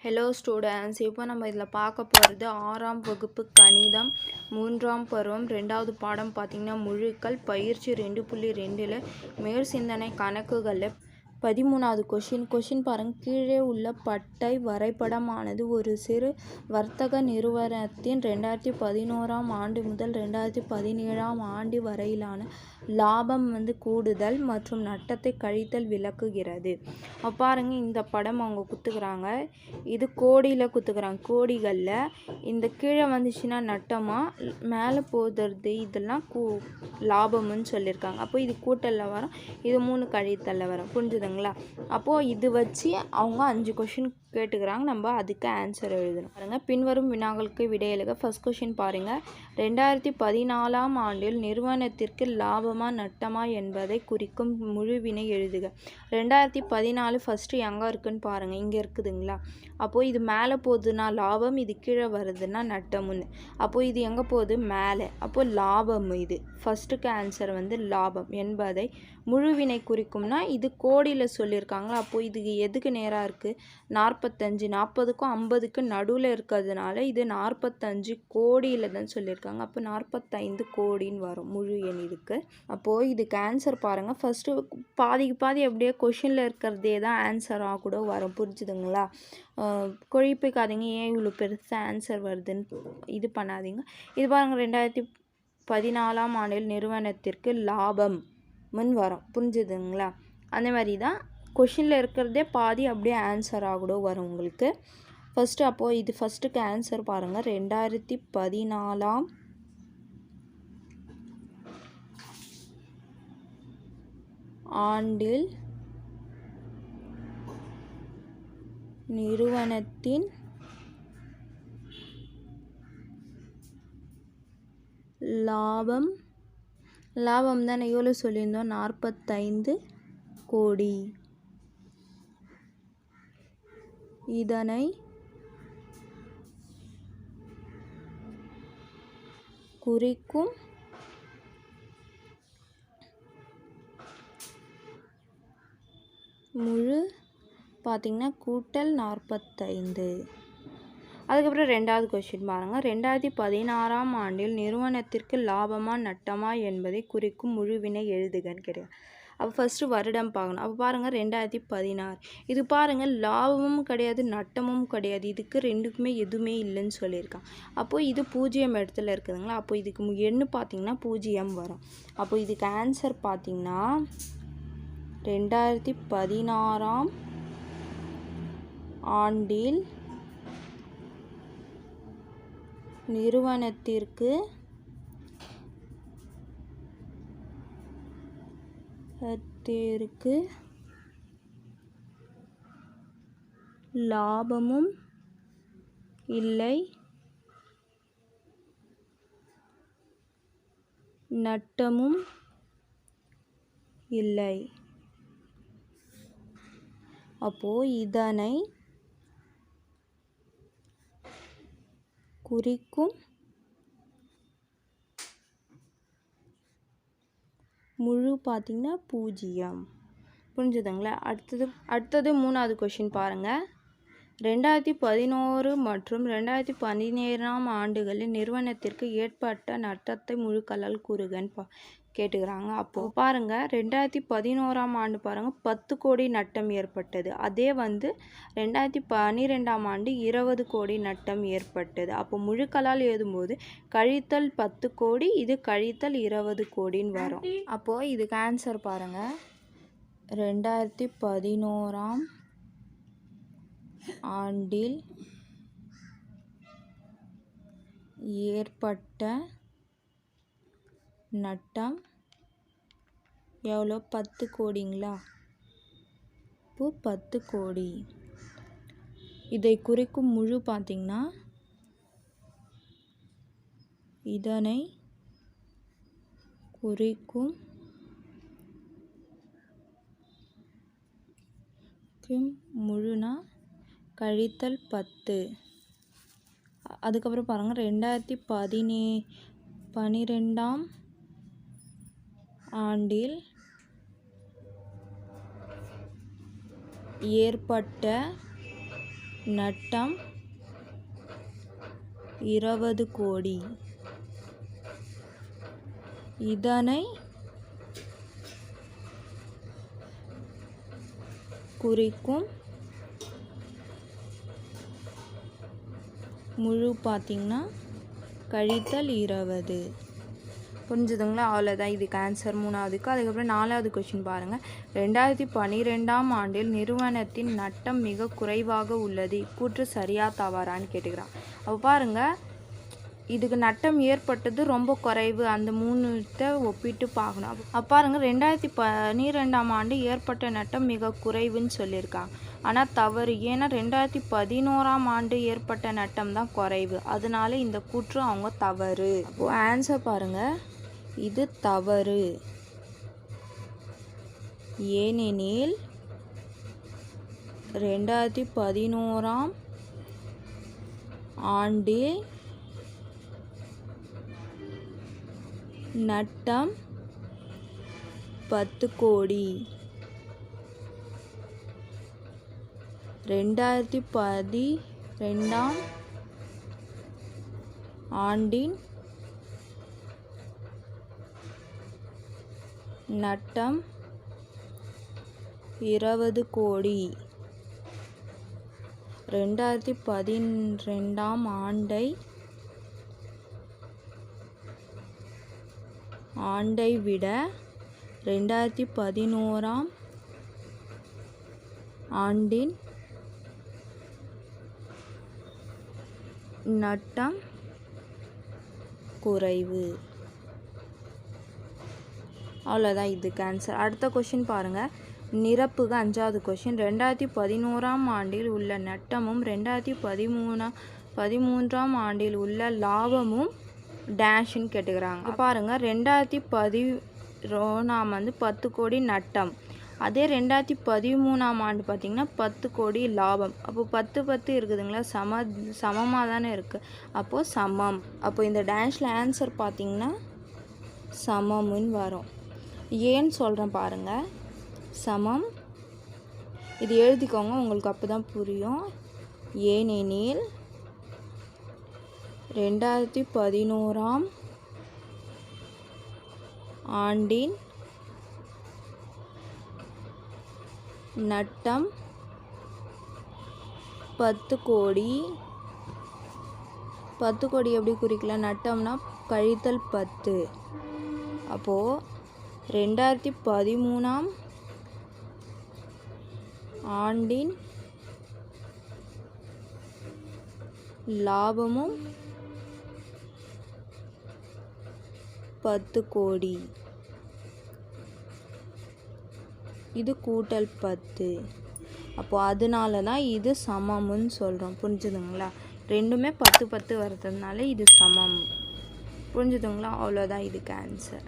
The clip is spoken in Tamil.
ஹலோ ஸ்டூடெண்ட்ஸ் இப்போ நம்ம இதில் பார்க்க போகிறது ஆறாம் வகுப்பு கணிதம் மூன்றாம் பருவம் ரெண்டாவது பாடம் பார்த்திங்கன்னா முழுக்கள் பயிற்சி ரெண்டு புள்ளி ரெண்டில் மேற்சிந்தனை கணக்குகளில் பதிமூணாவது கொஷின் கொஷின் பாருங்கள் கீழே உள்ள பட்டை வரைபடமானது ஒரு சிறு வர்த்தக நிறுவனத்தின் ரெண்டாயிரத்தி பதினோராம் ஆண்டு முதல் ரெண்டாயிரத்தி பதினேழாம் ஆண்டு வரையிலான லாபம் வந்து கூடுதல் மற்றும் நட்டத்தை கழித்தல் விளக்குகிறது. பாருங்க இந்த படம் அவங்க குத்துக்கிறாங்க. இது கோடியில் குத்துக்கிறாங்க. கோடிகளில். இந்த கீழே வந்துச்சுன்னா நட்டமாக மேலே போதுறது இதெல்லாம் கூ லாபம்னு சொல்லியிருக்காங்க. அப்போ இது கூட்டலில் வரும். இது மூணு கழித்தலில் வரும். புரிஞ்சுதுங்களா அப்போது இது வச்சு அவங்க அஞ்சு கொஷின் கேட்டுக்கிறாங்க. நம்ம அதுக்கு ஆன்சர் எழுதணும். பாருங்கள் பின்வரும் வினாக்களுக்கு விடை ஃபஸ்ட் கொஷின் பாருங்கள் ரெண்டாயிரத்தி பதினாலாம் ஆண்டில் நிறுவனத்திற்கு லாபமாக நட்டமா என்பதை குறிக்கும் முழுவினை எழுதுக. ரெண்டாயிரத்தி பதினாலு ஃபஸ்ட்டு எங்கே இருக்குன்னு பாருங்கள் இங்கே இருக்குதுங்களா? அப்போது இது மேலே போகுதுன்னா லாபம் இது கீழே வருதுன்னா நட்டம்னு அப்போது இது எங்கே போகுது? மேலே. அப்போது லாபம் இது. ஃபஸ்ட்டுக்கு ஆன்சர் வந்து லாபம் என்பதை முழுவினை குறிக்கும்னா இது கோடியில் சொல்லியிருக்காங்களா அப்போது இது எதுக்கு நேராக இருக்குது நாற்பத்தஞ்சு நாற்பதுக்கும் ஐம்பதுக்கும் நடுவில் இருக்கிறதுனால இது நாற்பத்தஞ்சு கோடியில் தான் சொல்லியிருக்காங்க. அப்போ நாற்பத்தைந்து கோடின்னு வரும் முழு எண் இதுக்கு. அப்போது இதுக்கு ஆன்சர் பாருங்கள் ஃபஸ்ட்டு பாதிக்கு பாதி அப்படியே கொஷினில் இருக்கிறதே தான் ஆன்சராக கூட வரும். புரிஞ்சுதுங்களா? கொழிப்பிக்காதீங்க. ஏன் இவ்வளோ பெருசாக ஆன்சர் வருதுன்னு இது பண்ணாதீங்க. இது பாருங்கள் ரெண்டாயிரத்தி பதினாலாம் ஆண்டில் நிறுவனத்திற்கு லாபம் முன் வரும். புரிஞ்சுதுங்களா? அந்த மாதிரி தான் கொஷினில் இருக்கிறதே பாதி அப்படியே ஆன்சராக கூட வரும் உங்களுக்கு. ஃபஸ்ட்டு அப்போது இது ஃபஸ்ட்டுக்கு ஆன்சர் பாருங்கள் ரெண்டாயிரத்தி பதினாலாம் ஆண்டில் நிறுவனத்தின் லாபம் லாபம் தானே எவ்வளோ சொல்லியிருந்தோம்? நாற்பத்தைந்து கோடி. இதனை குறிக்கும் முழு பார்த்திங்கன்னா கூட்டல் நாற்பத்தைந்து. அதுக்கப்புறம் ரெண்டாவது கொஷின் பாருங்கள் ரெண்டாயிரத்தி பதினாறாம் ஆண்டில் நிறுவனத்திற்கு லாபமா நட்டமா என்பதை குறிக்கும் முழுவினை எழுதுகன்னு கேட்குறேன் அப்போ ஃபஸ்ட்டு வருடம் பார்க்கணும். அப்போ பாருங்கள் ரெண்டாயிரத்தி பதினாறு. இது பாருங்கள் லாபமும் கிடையாது நட்டமும் கிடையாது. இதுக்கு ரெண்டுக்குமே எதுவுமே இல்லைன்னு சொல்லியிருக்கான். அப்போது இது பூஜ்ஜியம் இடத்துல இருக்குதுங்களா? அப்போ இதுக்கு எண்ணு பார்த்தீங்கன்னா பூஜ்ஜியம் வரும். அப்போ இதுக்கு ஆன்சர் பார்த்தீங்கன்னா ரெண்டாயிரத்தி பதினாறாம் ஆண்டில் நிறுவனத்திற்கு தேருக்கு லாபமும் இல்லை. நட்டமும் இல்லை. அப்போ இதனை குறிக்கும் முழு பார்த்திங்கன்னா பூஜ்ஜியம். புரிஞ்சுதுங்களா? அடுத்தது அடுத்தது மூணாவது கொஷின் பாருங்கள் ரெண்டாயிரத்தி பதினோரு மற்றும் ரெண்டாயிரத்தி பதினேழாம் ஆண்டுகளில் நிறுவனத்திற்கு ஏற்பட்ட நட்டத்தை முழுக்கலால் கூறுகன்னு பா கேட்டுக்கிறாங்க. அப்போது பாருங்கள் ரெண்டாயிரத்தி பதினோராம் ஆண்டு பாருங்கள் பத்து கோடி நட்டம் ஏற்பட்டது. அதே வந்து ரெண்டாயிரத்தி பன்னிரெண்டாம் ஆண்டு இருபது கோடி நட்டம் ஏற்பட்டது. அப்போ முழுக்கலால் எழுதும்போது கழித்தல் பத்து கோடி இது கழித்தல் இருபது கோடின்னு வரும். அப்போது இதுக்கு ஆன்சர் பாருங்கள் ரெண்டாயிரத்தி பதினோராம் ஆண்டில் ஏற்பட்ட நட்டம் எவ்வளோ? பத்து கோடிங்களா? இப்போ பத்து கோடி. இதை குறிக்கும் முழு பார்த்திங்கன்னா இதனை குறிக்கும் முழுனா கழித்தல் பத்து. அதுக்கப்புறம் பாருங்கள் ரெண்டாயிரத்தி பதினே பனிரெண்டாம் ஆண்டில் ஏற்பட்ட நட்டம் இருபது கோடி. இதனை குறிக்கும் முழு பார்த்திங்கன்னா கழித்தல் இருபது. புரிஞ்சுதுங்களா? அவ்வளோதான் இதுக்கு ஆன்சர் மூணாவதுக்கு அதுக்கப்புறம் நாலாவது கொஷின் பாருங்கள் ரெண்டாயிரத்தி பன்னிரெண்டாம் ஆண்டில் நிறுவனத்தின் நட்டம் மிக குறைவாக உள்ளது. இக்கூற்று சரியா தவறான்னு கேட்டுக்கிறான். அப்போ பாருங்கள் இதுக்கு நட்டம் ஏற்பட்டது ரொம்ப குறைவு. அந்த மூணுத்த ஒப்பிட்டு பார்க்கணும். அப்போ பாருங்கள் ரெண்டாயிரத்தி பன்னிரெண்டாம் ஆண்டு ஏற்பட்ட நட்டம் மிக குறைவுன்னு சொல்லியிருக்காங்க. ஆனால் தவறு. ஏன்னா ரெண்டாயிரத்தி பதினோராம் ஆண்டு ஏற்பட்ட நட்டம் தான் குறைவு. அதனால இந்த கூற்று அவங்க தவறு. அப்போது ஆன்சர் பாருங்கள் இது தவறு. ஏனெனில் ரெண்டாயிரத்தி பதினோராம் ஆண்டில் நட்டம் பத்து கோடி. ரெண்டாயிரத்தி பதி ரெண்டாம் ஆண்டின் நட்டம் இருபது கோடி. ரெண்டாயிரத்தி பதினெண்டாம் ஆண்டை ஆண்டை விட ரெண்டாயிரத்தி பதினோராம் ஆண்டின் நட்டம் குறைவு. அவ்வளோதான் இதுக்கு ஆன்சர் அடுத்த கொஷின் பாருங்கள் நிரப்புக அஞ்சாவது கொஷின் ரெண்டாயிரத்தி பதினோராம் ஆண்டில் உள்ள நட்டமும் ரெண்டாயிரத்தி பதிமூணாம் பதிமூன்றாம் ஆண்டில் உள்ள லாபமும் டேஷ்ன்னு கேட்டுக்கிறாங்க. பாருங்கள் ரெண்டாயிரத்தி பதினோராம் வந்து பத்து கோடி நட்டம். அதே ரெண்டாயிரத்தி பதிமூணாம் ஆண்டு பார்த்திங்கன்னா பத்து கோடி லாபம். அப்போ பத்து பத்து இருக்குதுங்களா? சம சமமாக தானே இருக்குது அப்போது சமம். அப்போ இந்த டேஷில் ஆன்சர் பார்த்திங்கன்னா சமம்னு வரும். ஏன்னு சொல்கிறேன் பாருங்கள் சமம். இது எழுதிக்கோங்க உங்களுக்கு அப்போ தான் புரியும். ஏனெனில் ரெண்டாயிரத்தி பதினோராம் ஆண்டின் நட்டம் பத்து கோடி. பத்து கோடி எப்படி குறிக்கலாம்? நட்டம்னா கழித்தல் பத்து. அப்போது ரெண்டாயிரத்தி பதிமூணாம் ஆண்டின் லாபமும் பத்து கோடி. இது கூட்டல் பத்து. அப்போ அதனால தான் இது சமம்னு சொல்கிறோம் புரிஞ்சுதுங்களா? ரெண்டுமே பத்து பத்து வர்றதுனால இது சமம். புரிஞ்சுதுங்களா? அவ்வளோதான் இதுக்கு ஆன்சர்